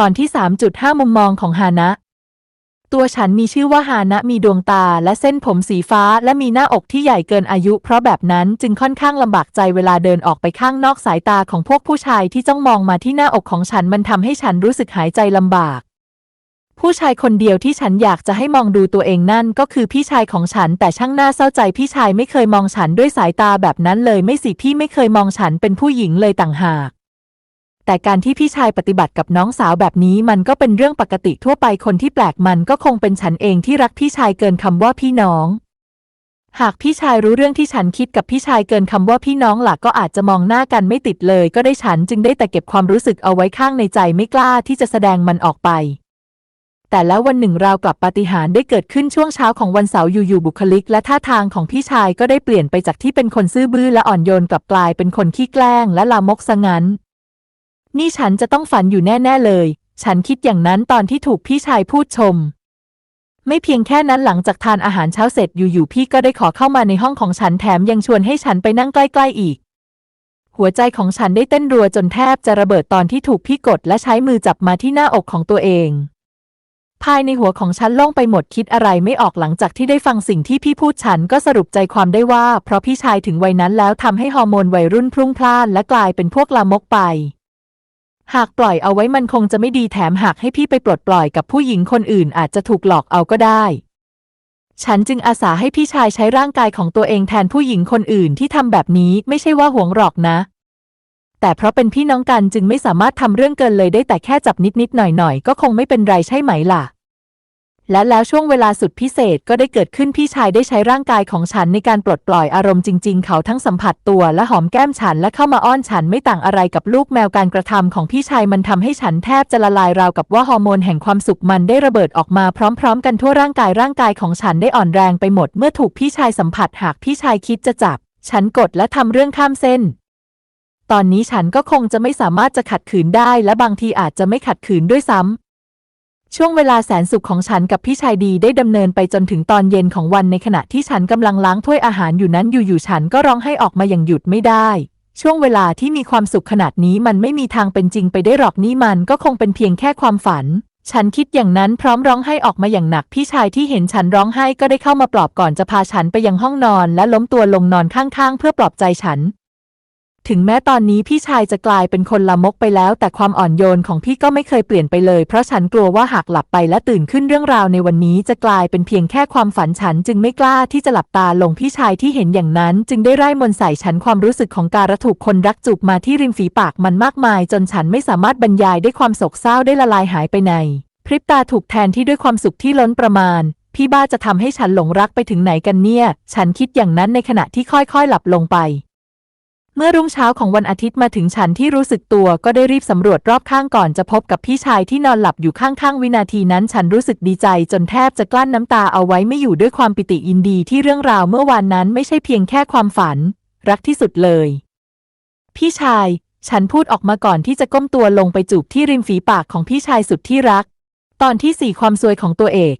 ตอนที่ 3.5 มุมมองของฮานะ ตัวฉันมีชื่อว่าฮานะมีดวงตาและเส้นผมสีฟ้าและมีหน้าอกที่ใหญ่เกินอายุ เพราะแบบนั้นจึงค่อนข้างลำบากใจเวลาเดินออกไปข้างนอกสายตาของพวกผู้ชายที่จ้องมองมาที่หน้าอกของฉันมันทำให้ฉันรู้สึกหายใจลำบาก ผู้ชายคนเดียวที่ฉันอยากจะให้มองดูตัวเองนั่นก็คือพี่ชายของฉันแต่ช่างน่าเศร้าใจพี่ชายไม่เคยมองฉันด้วยสายตาแบบนั้นเลยไม่สิพี่ไม่เคยมองฉันเป็นผู้หญิงเลยต่างหาก แต่การที่พี่ชายปฏิบัติกับน้องสาวแบบนี้มันก็เป็นเรื่องปกติทั่วไปคนที่แปลกมันก็คงเป็นฉันเองที่รักพี่ชายเกินคำว่าพี่น้อง หากพี่ชายรู้เรื่องที่ฉันคิดกับพี่ชายเกินคำว่าพี่น้องหลักก็อาจจะมองหน้ากันไม่ติดเลย ก็ได้ฉันจึงได้แต่เก็บความรู้สึกเอาไว้ข้างในใจไม่กล้าที่จะแสดงมันออกไปแต่แล้ววันหนึ่งราวกลับปาฏิหาริย์ได้เกิดขึ้นช่วงเช้าของวันเสาร์อยู่ๆบุคลิก และท่าทางของพี่ชายก็ได้เปลี่ยนไปจากที่เป็นคนซื่อบื้อและอ่อนโยนกลับกลายเป็นคนขี้แกล้งและลามกซะงั้น นี่ฉันจะต้องฝันอยู่แน่ ๆ เลย ฉันคิดอย่างนั้นตอนที่ถูกพี่ชายพูดชม ไม่เพียงแค่นั้นหลังจากทานอาหารเช้าเสร็จอยู่ๆพี่ก็ได้ขอเข้ามาในห้องของฉันแถมยังชวนให้ฉันไปนั่งใกล้ ๆ อีก หัวใจของฉันได้เต้นรัวจนแทบจะระเบิดตอนที่ถูกพี่กดและใช้มือจับมาที่หน้าอกของตัวเอง ภายในหัวของฉันโล่งไปหมดคิดอะไรไม่ออกหลังจากที่ได้ฟังสิ่งที่พี่พูดฉันก็สรุปใจความได้ว่า เพราะพี่ชายถึงวัยนั้นแล้วทำให้ฮอร์โมนวัยรุ่นพรุ่งพล่านและกลายเป็นพวกลามกไป หากปล่อยเอาไว้มันคงจะไม่ดีแถมหากให้พี่ไปปลดปล่อยกับผู้หญิงคนอื่นอาจจะถูกหลอกเอาก็ได้ ฉันจึงอาสาให้พี่ชายใช้ร่างกายของตัวเองแทนผู้หญิงคนอื่นที่ทำแบบนี้ไม่ใช่ว่าหวงหรอกนะ แต่เพราะเป็นพี่น้องกันจึงไม่สามารถทำเรื่องเกินเลยได้แต่แค่จับนิดๆหน่อยๆก็คงไม่เป็นไรใช่ไหมล่ะ และแล้วช่วงเวลาสุดพิเศษก็ได้เกิดขึ้นพี่ชายได้ใช้ร่างกายของฉันในการปลดปล่อยอารมณ์จริง ๆ เขาทั้งสัมผัสตัวและหอมแก้มฉันและเข้ามาอ้อนฉันไม่ต่างอะไรกับลูกแมวการกระทำของพี่ชายมันทำให้ฉันแทบจะละลายราวกับว่าฮอร์โมนแห่งความสุขมันได้ระเบิดออกมาพร้อม ๆ กันทั่วร่างกายร่างกายของฉันได้อ่อนแรงไปหมดเมื่อถูกพี่ชายสัมผัสหากพี่ชายคิดจะจับ ฉันกดและทำเรื่องข้ามเส้นตอนนี้ฉันก็คงจะไม่สามารถจะขัดขืนได้และบางทีอาจจะไม่ขัดขืนด้วยซ้ำ ช่วงเวลาแสนสุขของฉันกับพี่ชายดีได้ดำเนินไปจนถึงตอนเย็นของวันในขณะที่ฉันกำลังล้างถ้วยอาหารอยู่นั้นอยู่ๆฉันก็ร้องให้ออกมาอย่างหยุดไม่ได้ ช่วงเวลาที่มีความสุขขนาดนี้มันไม่มีทางเป็นจริงไปได้หรอกนี่มันก็คงเป็นเพียงแค่ความฝัน ฉันคิดอย่างนั้นพร้อมร้องไห้ออกมาอย่างหนักพี่ชายที่เห็นฉันร้องไห้ก็ได้เข้ามาปลอบก่อนจะพาฉันไปยังห้องนอน และล้มตัวลงนอนข้างๆ เพื่อปลอบใจฉัน ถึงแม้ตอนนี้พี่ชายจะกลายเป็นคนลามกไปแล้ว แต่ความอ่อนโยนของพี่ก็ไม่เคยเปลี่ยนไปเลย เพราะฉันกลัวว่าหากหลับไปและตื่นขึ้นเรื่องราวในวันนี้จะกลายเป็นเพียงแค่ความฝันฉันจึงไม่กล้าที่จะหลับตาลงพี่ชายที่เห็นอย่างนั้น จึงได้ไร้มนใส่ฉันความรู้สึกของการถูกคนรักจูบมาที่ริมฝีปากมันมากมาย จนฉันไม่สามารถบรรยายได้ความโศกเศร้าได้ละลายหายไปใน พริบตาถูกแทนที่ด้วยความสุขที่ล้นประมาณพี่บ้าจะทำให้ฉันหลงรักไปถึงไหนกันเนี่ย ฉันคิดอย่างนั้นในขณะที่ค่อยๆ หลับลงไป เมื่อรุ่งเช้าของวันอาทิตย์มาถึงฉันที่รู้สึกตัวก็ได้รีบสำรวจรอบข้างก่อนจะพบกับพี่ชายที่นอนหลับอยู่ข้างๆ วินาทีนั้นฉันรู้สึกดีใจจนแทบจะกลั้นน้ำตาเอาไว้ไม่อยู่ด้วยความปิติยินดีที่เรื่องราวเมื่อวานนั้นไม่ใช่เพียงแค่ความฝัน รักที่สุดเลย พี่ชาย ฉันพูดออกมาก่อนที่จะก้มตัวลงไปจูบที่ริมฝีปากของพี่ชายสุดที่รัก ตอนที่สี่ความซวยของตัวเอก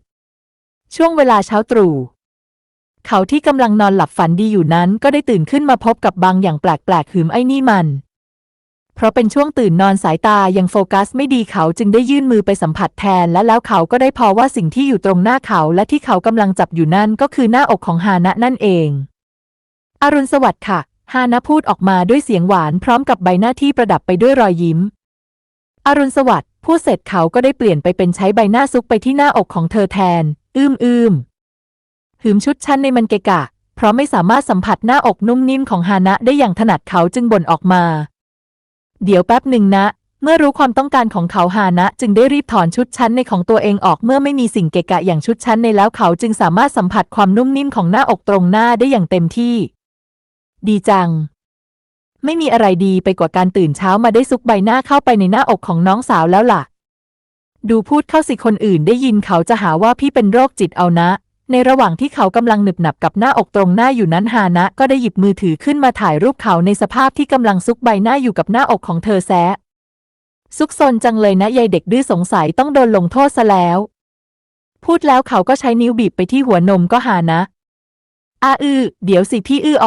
ช่วงเวลาเช้าตรู่ เขาที่กำลังนอนหลับฝันดีอยู่นั้นก็ได้ตื่นขึ้นมาพบกับบางอย่างแปลกๆหืมไอ้นี่มัน เพราะเป็นช่วงตื่นนอนสายตายังโฟกัสไม่ดีเขาจึงได้ยื่นมือไปสัมผัสแทน และแล้วเขาก็ได้พอว่าสิ่งที่อยู่ตรงหน้าเขาและที่เขากำลังจับอยู่นั่นก็คือหน้าอกของฮานะนั่นเอง อรุณสวัสดิ์ค่ะ ฮานะพูดออกมาด้วยเสียงหวานพร้อมกับใบหน้าที่ประดับไปด้วยรอยยิ้ม อรุณสวัสดิ์พูดเสร็จเขาก็ได้เปลี่ยนไปเป็นใช้ใบหน้าซุกไปที่หน้าอกของเธอแทน อืมอืม หืมชุดชั้นในมันเกะกะ เพราะไม่สามารถสัมผัสหน้าอกนุ่มนิ่มของฮานะได้อย่างถนัดเขาจึงบ่นออกมา เดี๋ยวแป๊บหนึ่งนะ เมื่อรู้ความต้องการของเขาฮานะจึงได้รีบถอนชุดชั้นในของตัวเองออกเมื่อไม่มีสิ่งเกะกะอย่างชุดชั้นในแล้วเขาจึงสามารถสัมผัสความนุ่มนิ่มของหน้าอกตรงหน้าได้อย่างเต็มที่ ดีจังไม่มีอะไรดีไปกว่าการตื่นเช้ามาได้ซุกใบหน้าเข้าไปในหน้าอกของน้องสาวแล้วล่ะ ดูพูดเข้าสิคนอื่นได้ยินเขาจะหาว่าพี่เป็นโรคจิตเอานะ ในระหว่างที่เขากำลังหนึบหนับกับหน้าอกตรงหน้าอยู่นั้นฮานะก็ได้หยิบมือถือขึ้นมาถ่ายรูปเขาในสภาพที่กำลังซุกใบหน้าอยู่กับหน้าอกของเธอแซะซุกซนจังเลยนะยายเด็กดื้อสงสัยต้องโดนลงโทษซะแล้ว พูดแล้วเขาก็ใช้นิ้วบีบไปที่หัวนมก็หานะอาอือเดี๋ยวสิพี่อื้ออ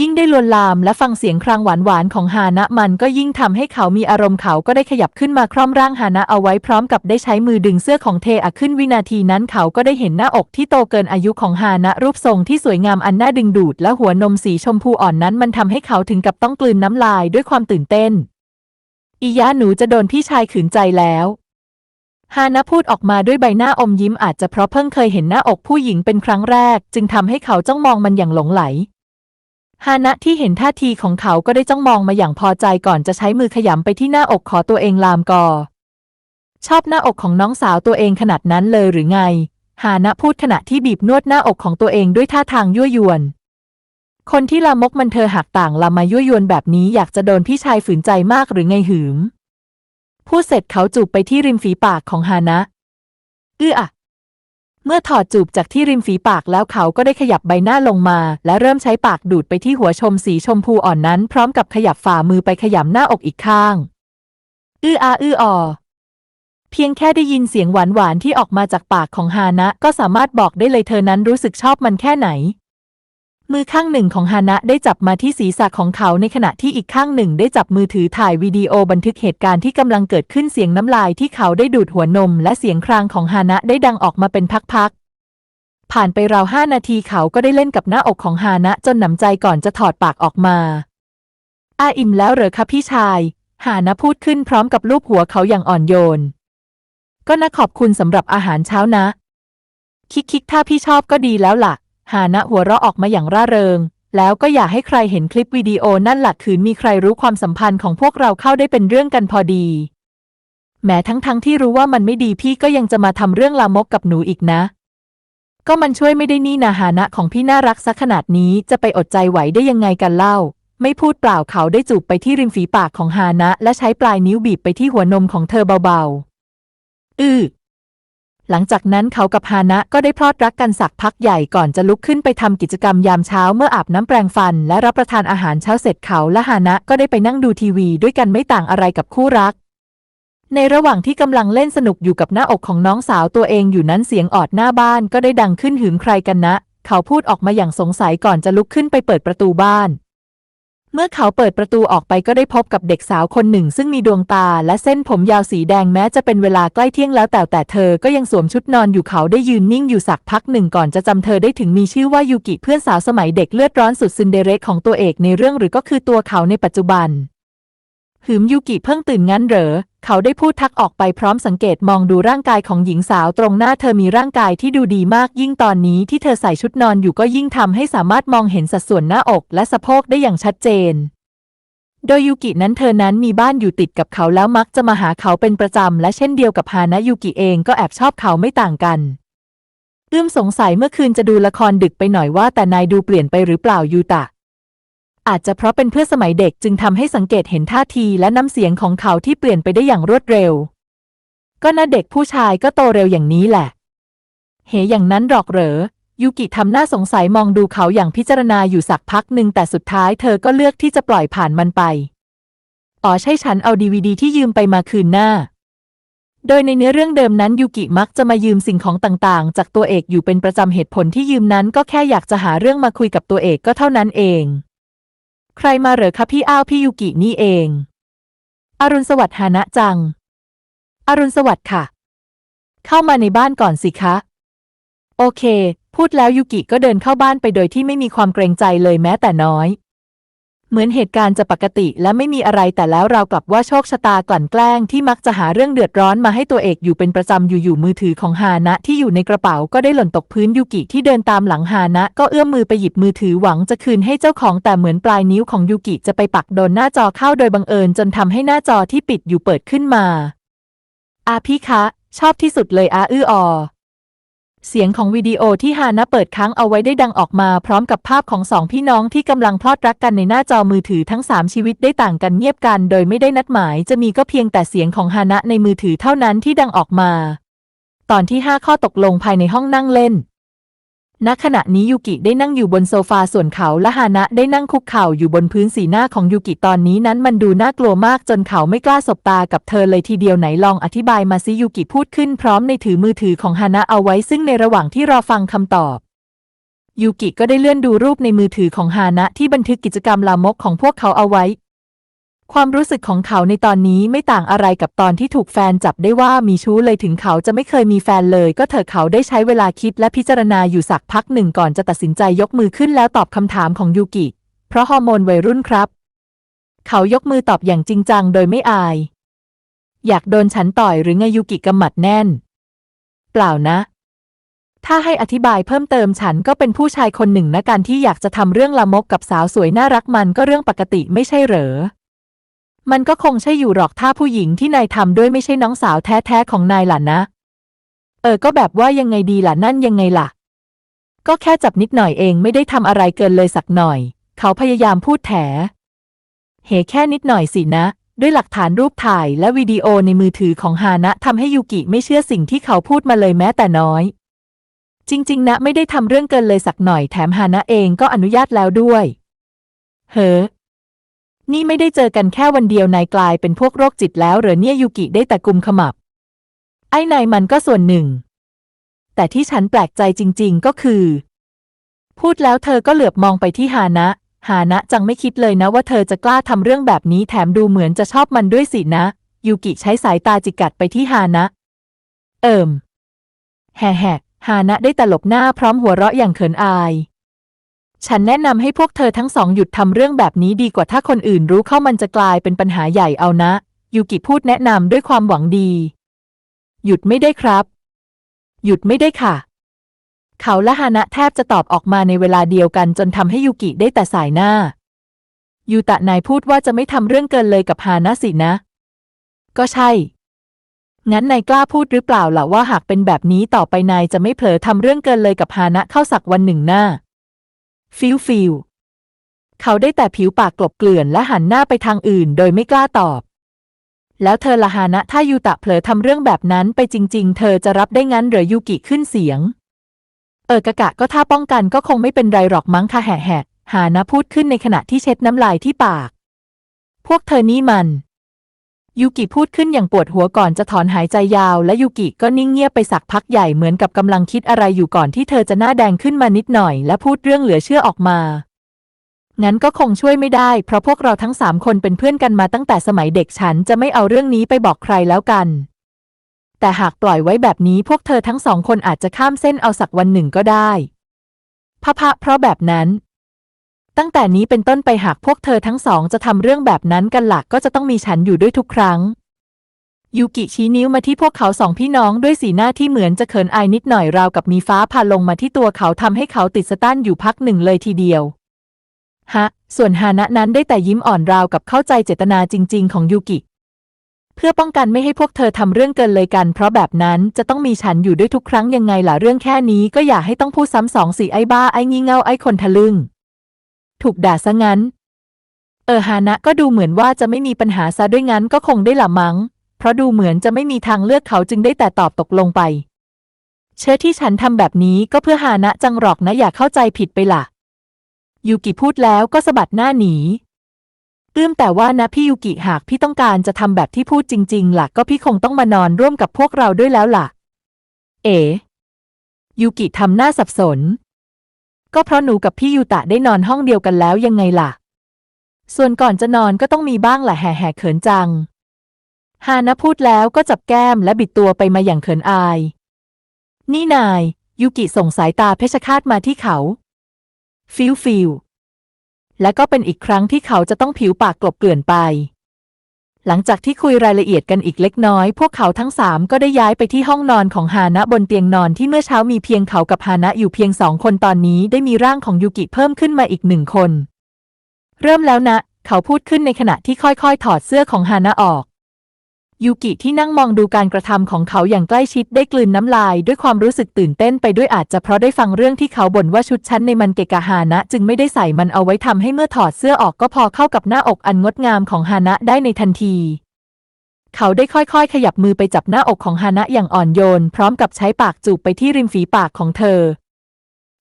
ยิ่งได้ลวนลามและฟังเสียงครางหวานๆของฮานะมันก็ยิ่งทำให้เขามีอารมณ์เขาก็ได้ขยับขึ้นมาคร่อมร่างฮานะเอาไว้พร้อมกับได้ใช้มือดึงเสื้อของเทอะขึ้นวินาทีนั้นเขาก็ได้เห็นหน้าอกที่โตเกินอายุของฮานะรูปทรงที่สวยงามอันน่าดึงดูดและหัวนมสีชมพูอ่อนนั้นมันทำให้เขาถึงกับต้องกลืนน้ำลายด้วยความตื่นเต้น อียะหนูจะโดนพี่ชายขืนใจแล้วฮานะพูดออกมาด้วยใบหน้าอมยิ้มอาจจะเพราะเพิ่งเคยเห็นหน้าอกผู้หญิงเป็นครั้งแรก จึงทำให้เขาจ้องมองมันอย่างหลงไหล ฮานะที่เห็นท่าทีของเขาก็ได้จ้องมองมาอย่างพอใจก่อนจะใช้มือขยำไปที่หน้าอกขอตัวเองลามกอ ชอบหน้าอกของน้องสาวตัวเองขนาดนั้นเลยหรือไง ฮานะพูดขณะที่บีบนวดหน้าอกของตัวเองด้วยท่าทางยั่วยวน คนที่ลามกมันเธอหักต่างลามายั่วยวนแบบนี้อยากจะโดนพี่ชายฝืนใจมากหรือไงหืม พูดเสร็จเขาจูบไปที่ริมฝีปากของฮานะ เอื้ออะ เมื่อถอดจูบจากที่ริมฝีปากแล้วเขาก็ได้ขยับใบหน้าลงมา และเริ่มใช้ปากดูดไปที่หัวชมสีชมพูอ่อนนั้น พร้อมกับขยับฝ่ามือไปขยำหน้าอกอีกข้าง อื้ออาอื้อออเพียงแค่ได้ยินเสียงหวานๆที่ออกมาจากปากของฮานะ ก็สามารถบอกได้เลยเธอนั้นรู้สึกชอบมันแค่ไหน มือข้างหนึ่งของฮานะได้จับมาที่ศีรษะของเขาในขณะที่อีกข้างหนึ่งได้จับมือถือถ่ายวิดีโอบันทึกเหตุการณ์ที่กำลังเกิดขึ้นเสียงน้ำลายที่เขาได้ดูดหัวนม และเสียงครางของฮานะได้ดังออกมาเป็นพักๆ ผ่านไปราวห้านาทีเขาก็ได้เล่นกับหน้าอกของฮานะจนหนำใจก่อนจะถอดปากออกมา อาอิ่มแล้วเหรอคะพี่ชายฮานะพูดขึ้นพร้อมกับลูบหัวเขาอย่างอ่อนโยน ก็นะขอบคุณสำหรับอาหารเช้านะ คิกคิกถ้าพี่ชอบก็ดีแล้วล่ะ ฮานะหัวเราะออกมาอย่างร่าเริง แล้วก็อย่าให้ใครเห็นคลิปวิดีโอนั่นหลักคืนมีใครรู้ความสัมพันธ์ของพวกเราเข้าได้เป็นเรื่องกันพอดี แม้ทั้งๆทที่รู้ว่ามันไม่ดีพี่ก็ยังจะมาทำเรื่องลามกกับหนูอีกนะ ก็มันช่วยไม่ได้นี่นาหานะของพี่น่ารักซะขนาดนี้จะไปอดใจไหวได้ยังไงกันเล่า ไม่พูดเปล่าเขาได้จูบไปที่ริมฝีปากของฮานะ และใช้ปลายนิ้วบีบไปที่หัวนมของเธอเบาๆ อือ หลังจากนั้นเขากับฮานะก็ได้พลอดรักกันสักพักใหญ่ก่อนจะลุกขึ้นไปทำกิจกรรมยามเช้าเมื่ออาบน้ำแปรงฟัน และรับประทานอาหารเช้าเสร็จเขาและฮานะก็ได้ไปนั่งดูทีวีด้วยกันไม่ต่างอะไรกับคู่รัก ในระหว่างที่กำลังเล่นสนุกอยู่กับหน้าอกของน้องสาวตัวเองอยู่นั้นเสียงออดหน้าบ้านก็ได้ดังขึ้นหืมใครกันนะ เขาพูดออกมาอย่างสงสัยก่อนจะลุกขึ้นไปเปิดประตูบ้าน เมื่อเขาเปิดประตูออกไปก็ได้พบกับเด็กสาวคนหนึ่ง ซึ่งมีดวงตาและเส้นผมยาวสีแดงแม้จะเป็นเวลาใกล้เที่ยงแล้วแต่แต่เธอก็ยังสวมชุดนอนอยู่เขาได้ยืนนิ่งอยู่สักพักหนึ่งก่อนจะจำเธอได้ถึงมีชื่อว่ายูกิเพื่อนสาวสมัยเด็กเลือดร้อนสุดซินเดเรกของตัวเอกในเรื่องหรือก็คือตัวเขาในปัจจุบัน หืมยูกิเพิ่งตื่นงั้นเหรอ เขาได้พูดทักออกไปพร้อมสังเกตมองดูร่างกายของหญิงสาวตรงหน้าเธอมีร่างกายที่ดูดีมากยิ่งตอนนี้ที่เธอใส่ชุดนอนอยู่ก็ยิ่งทำให้สามารถมองเห็นสัดส่วนหน้าอกและสะโพกได้อย่างชัดเจน โดยยูกินั้นเธอนั้นมีบ้านอยู่ติดกับเขาแล้วมักจะมาหาเขาเป็นประจำและเช่นเดียวกับฮานะยูกิเองก็แอบชอบเขาไม่ต่างกันเอื้อมสงสัยเมื่อคืนจะดูละครดึกไปหน่อยว่าแต่นายดูเปลี่ยนไปหรือเปล่ายูตะ อาจจะเพราะเป็นเพื่อนสมัยเด็กจึงทำให้สังเกตเห็นท่าทีและน้ำเสียงของเขาที่เปลี่ยนไปได้อย่างรวดเร็ว ก็น่าเด็กผู้ชายก็โตเร็วอย่างนี้แหละ เหอย่างนั้นหรอกเหรอ ยูกิทำหน้าสงสัยมองดูเขาอย่างพิจารณาอยู่สักพักหนึ่งแต่สุดท้ายเธอก็เลือกที่จะปล่อยผ่านมันไป อ๋อใช่ฉันเอาดีวดีที่ยืมไปมาคืนหน้า โดยในเนื้อเรื่องเดิมนั้นยูกิมักจะมายืมสิ่งของต่างๆ จากตัวเอกอยู่เป็นประจำเหตุผลที่ยืมนั้นก็แค่อยากจะหาเรื่องมาคุยกับตัวเอกก็เท่านั้นเอง ใครมาเหรอคะพี่อ้าวพี่ยูกินี่เอง อรุณสวัสดิ์ฮานะจัง อรุณสวัสดิ์ค่ะ เข้ามาในบ้านก่อนสิคะ โอเค พูดแล้วยูกิก็เดินเข้าบ้านไปโดยที่ไม่มีความเกรงใจเลยแม้แต่น้อย เหมือนเหตุการณ์จะปกติและไม่มีอะไรแต่แล้วเรากลับว่าโชคชะตากลั่นแกล้งที่มักจะหาเรื่องเดือดร้อนมาให้ตัวเอกอยู่เป็นประจำอยู่ๆมือถือของฮานะที่อยู่ในกระเป๋าก็ได้หล่นตกพื้นยูกิที่เดินตามหลังฮานะก็เอื้อมมือไปหยิบมือถือหวังจะคืนให้เจ้าของแต่เหมือนปลายนิ้วของยูกิจะไปปักโดนหน้าจอเข้าโดยบังเอิญจนทำให้หน้าจอที่ปิดอยู่เปิดขึ้นมาอาพี่คะ ชอบที่สุดเลยอาอื้ออ เสียงของวิดีโอที่ฮานะเปิดค้างเอาไว้ได้ดังออกมาพร้อมกับภาพของสองพี่น้องที่กำลังพลอดรักกันในหน้าจอมือถือทั้งสามชีวิตได้ต่างกันเงียบกัน โดยไม่ได้นัดหมายจะมีก็เพียงแต่เสียงของฮานะในมือถือเท่านั้นที่ดังออกมา ตอนที่ห้าข้อตกลงภายในห้องนั่งเล่น ณขณะนี้ยูกิได้นั่งอยู่บนโซฟาส่วนเขาและฮานะได้นั่งคุกเข่าอยู่บนพื้นสีหน้าของยูกิตอนนี้นั้นมันดูน่ากลัวมากจนเขาไม่กล้าสบตากับเธอเลยทีเดียวไหนลองอธิบายมาซิยูกิพูดขึ้นพร้อมในถือมือถือของฮานะเอาไว้ซึ่งในระหว่างที่รอฟังคำตอบยูกิก็ได้เลื่อนดูรูปในมือถือของฮานะที่บันทึกกิจกรรมลามกของพวกเขาเอาไว้ ความรู้สึกของเขาในตอนนี้ไม่ต่างอะไรกับตอนที่ถูกแฟนจับได้ว่ามีชู้เลยถึงเขาจะไม่เคยมีแฟนเลย ก็เถอะเขาได้ใช้เวลาคิดและพิจารณาอยู่สักพักหนึ่งก่อนจะตัดสินใจยกมือขึ้นแล้วตอบคำถามของยูกิ เพราะฮอร์โมนวัยรุ่นครับ เขายกมือตอบอย่างจริงจังโดยไม่อาย อยากโดนฉันต่อยหรือไงยูกิกำหมัดแน่น เปล่านะ ถ้าให้อธิบายเพิ่มเติมฉันก็เป็นผู้ชายคนหนึ่งนะการที่อยากจะทำเรื่องลามกกับสาวสวยน่ารักมันก็เรื่องปกติไม่ใช่เหรอ มันก็คงใช่อยู่หรอกถ้าผู้หญิงที่นายทำด้วยไม่ใช่น้องสาวแท้ๆของนายล่ะนะ เออก็แบบว่ายังไงดีล่ะนั่นยังไงล่ะ ก็แค่จับนิดหน่อยเองไม่ได้ทำอะไรเกินเลยสักหน่อย เขาพยายามพูดแถเหแค่นิดหน่อยสินะ ด้วยหลักฐานรูปถ่ายและวิดีโอในมือถือของฮานะทำให้ยูกิไม่เชื่อสิ่งที่เขาพูดมาเลยแม้แต่น้อย จริง ๆ นะไม่ได้ทำเรื่องเกินเลยสักหน่อยแถมฮานะเองก็อนุญาตแล้วด้วย เฮ้อ นี่ไม่ได้เจอกันแค่วันเดียวนายกลายเป็นพวกโรคจิตแล้วเหรอเนี่ยยูกิได้แต่กุมขมับ ไอ้นายมันก็ส่วนหนึ่ง แต่ที่ฉันแปลกใจจริง ๆ ก็คือ พูดแล้วเธอก็เหลือบมองไปที่ฮานะ ฮานะจังไม่คิดเลยนะว่าเธอจะกล้าทำเรื่องแบบนี้แถมดูเหมือนจะชอบมันด้วยสินะ ยูกิใช้สายตาจิกัดไปที่ฮานะ เอิมแฮ่แฮฮานะได้ตลบหน้าพร้อมหัวเราะอย่างเขินอาย ฉันแนะนำให้พวกเธอทั้งสองหยุดทำเรื่องแบบนี้ดีกว่าถ้าคนอื่นรู้เข้ามันจะกลายเป็นปัญหาใหญ่เอานะ ยูกิพูดแนะนำด้วยความหวังดี หยุดไม่ได้ครับ หยุดไม่ได้ค่ะ เขาและฮานะแทบจะตอบออกมาในเวลาเดียวกันจนทำให้ยูกิได้แต่สายหน้า ยูตะนายพูดว่าจะไม่ทำเรื่องเกินเลยกับฮานะสินะ ก็ใช่ งั้นนายกล้าพูดหรือเปล่าล่ะว่าหากเป็นแบบนี้ต่อไปนายจะไม่เผลอทำเรื่องเกินเลยกับฮานะเข้าสักวันหนึ่งหน้า ฟิลฟิลเขาได้แต่ผิวปากกลบเกลื่อนและหันหน้าไปทางอื่นโดยไม่กล้าตอบ แล้วเธอละฮานะถ้ายูตะเผลอทำเรื่องแบบนั้นไปจริง ๆ เธอจะรับได้งั้นหรือยูกิขึ้นเสียง เออกะกะก็ถ้าป้องกันก็คงไม่เป็นไรหรอกมั้งค่ะแห่แหะฮานะพูดขึ้นในขณะที่เช็ดน้ำลายที่ปาก พวกเธอนี่มัน ยูกิพูดขึ้นอย่างปวดหัวก่อนจะถอนหายใจยาว และยูกิก็นิ่งเงียบไปสักพักใหญ่เหมือนกับกำลังคิดอะไรอยู่ก่อนที่เธอจะหน้าแดงขึ้นมานิดหน่อย และพูดเรื่องเหลือเชื่อออกมางั้นก็คงช่วยไม่ได้ เพราะพวกเราทั้งสามคนเป็นเพื่อนกันมาตั้งแต่สมัยเด็กฉันจะไม่เอาเรื่องนี้ไปบอกใครแล้วกัน แต่หากปล่อยไว้แบบนี้พวกเธอทั้งสองคนอาจจะข้ามเส้นเอาสักวันหนึ่งก็ได้พะพะเพราะแบบนั้น ตั้งแต่นี้เป็นต้นไปหากพวกเธอทั้งสองจะทำเรื่องแบบนั้นกันหลักก็จะต้องมีฉันอยู่ด้วยทุกครั้ง ยูกิชี้นิ้วมาที่พวกเขาสองพี่น้องด้วยสีหน้าที่เหมือนจะเขินอายนิดหน่อยราวกับมีฟ้าผ่าลงมาที่ตัวเขาทำให้เขาติดสตันอยู่พักหนึ่งเลยทีเดียว ฮะ ส่วนฮานะนั้นได้แต่ยิ้มอ่อนราวกับเข้าใจเจตนาจริง ๆ ของยูกิ เพื่อป้องกันไม่ให้พวกเธอทำเรื่องเกินเลยกัน เพราะแบบนั้นจะต้องมีฉันอยู่ด้วยทุกครั้งยังไงล่ะเรื่องแค่นี้ก็อย่าให้ต้องพูดซ้ำสองสี่ไอ้บ้าไอ้งี่เง่าไอ้คนทะลึ่ง ถูกด่าซะงั้น เออฮานะก็ดูเหมือนว่าจะไม่มีปัญหาซะด้วยงั้นก็คงได้ละมั้ง เพราะดูเหมือนจะไม่มีทางเลือกเขาจึงได้แต่ตอบตกลงไป เชื่อที่ฉันทำแบบนี้ก็เพื่อฮานะจังหรอกนะอย่าเข้าใจผิดไปล่ะ ยูกิพูดแล้วก็สะบัดหน้าหนีเอื้อมแต่ว่านะพี่ยูกิหากพี่ต้องการจะทำแบบที่พูดจริง ๆ ล่ะ ก็พี่คงต้องมานอนร่วมกับพวกเราด้วยแล้วล่ะ เอ๋ยูกิทำหน้าสับสน ก็เพราะหนูกับพี่ยูตะได้นอนห้องเดียวกันแล้วยังไงล่ะ ส่วนก่อนจะนอนก็ต้องมีบ้างแหละแห่แห่เขินจัง ฮานะพูดแล้วก็จับแก้มและบิดตัวไปมาอย่างเขินอาย นี่นาย ยูกิส่งสายตาเพชรฆาตมาที่เขา ฟิลฟิลและก็เป็นอีกครั้งที่เขาจะต้องผิวปากกลบเกลื่อนไป หลังจากที่คุยรายละเอียดกันอีกเล็กน้อย พวกเขาทั้งสามก็ได้ย้ายไปที่ห้องนอนของฮานะบนเตียงนอนที่เมื่อเช้ามีเพียงเขากับฮานะอยู่เพียงสองคนตอนนี้ได้มีร่างของยูกิเพิ่มขึ้นมาอีกหนึ่งคน เริ่มแล้วนะ เขาพูดขึ้นในขณะที่ค่อยๆ ถอดเสื้อของฮานะออก ยูกิที่นั่งมองดูการกระทำของเขาอย่างใกล้ชิดได้กลืนน้ำลายด้วยความรู้สึกตื่นเต้นไปด้วยอาจจะเพราะได้ฟังเรื่องที่เขาบ่นว่าชุดชั้นในมันเกะกะฮานะ จึงไม่ได้ใส่มันเอาไว้ทำให้เมื่อถอดเสื้อออกก็พอเข้ากับหน้าอกอันงดงามของฮานะได้ในทันทีเขาได้ค่อยๆ ขยับมือไปจับหน้าอกของฮานะอย่างอ่อนโยน พร้อมกับใช้ปากจูบไปที่ริมฝีปากของเธอ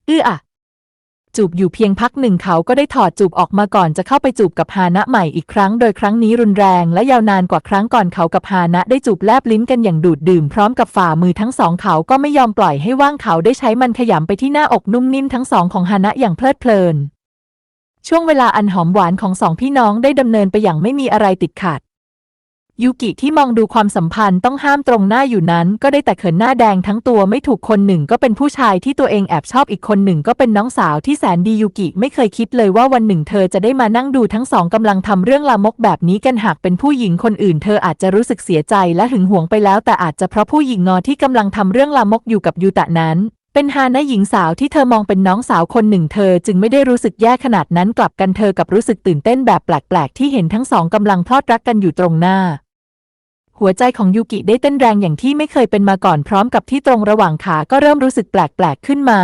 เอื้ออะ จูบอยู่เพียงพักหนึ่งเขาก็ได้ถอดจูบออกมาก่อนจะเข้าไปจูบกับฮานะใหม่อีกครั้ง โดยครั้งนี้รุนแรงและยาวนานกว่าครั้งก่อนเขากับฮานะได้จูบแลบลิ้นกันอย่างดูดดื่มพร้อมกับฝ่ามือทั้งสองเขาก็ไม่ยอมปล่อยให้ว่างเขาได้ใช้มันขยำไปที่หน้าอกนุ่มนิ่มทั้งสองของฮานะอย่างเพลิดเพลิน ช่วงเวลาอันหอมหวานของสองพี่น้องได้ดำเนินไปอย่างไม่มีอะไรติดขัด ยูกิที่มองดูความสัมพันธ์ต้องห้ามตรงหน้าอยู่นั้น ก็ได้แต่เขินหน้าแดงทั้งตัวไม่ถูกคนหนึ่งก็เป็นผู้ชายที่ตัวเองแอบชอบอีกคนหนึ่งก็เป็นน้องสาวที่แสนดียูกิไม่เคยคิดเลยว่าวันหนึ่งเธอจะได้มานั่งดูทั้งสองกำลังทำเรื่องลามกแบบนี้กันหากเป็นผู้หญิงคนอื่น เธออาจจะรู้สึกเสียใจและหึงหวงไปแล้ว แต่อาจจะเพราะผู้หญิงงอที่กำลังทำเรื่องลามกอยู่กับยูตะนั้นเป็นฮานะหญิงสาวที่เธอมองเป็นน้องสาวคนหนึ่งเธอจึงไม่ได้รู้สึกแย่ขนาดนั้นกลับกันเธอกับรู้สึกตื่นเต้นแบบแปลกๆ ที่เห็นทั้งสองกำลังพลอดรักกันอยู่ตรงหน้า หัวใจของยูกิได้เต้นแรงอย่างที่ไม่เคยเป็นมาก่อนพร้อมกับที่ตรงระหว่างขาก็เริ่มรู้สึกแปลกๆขึ้นมา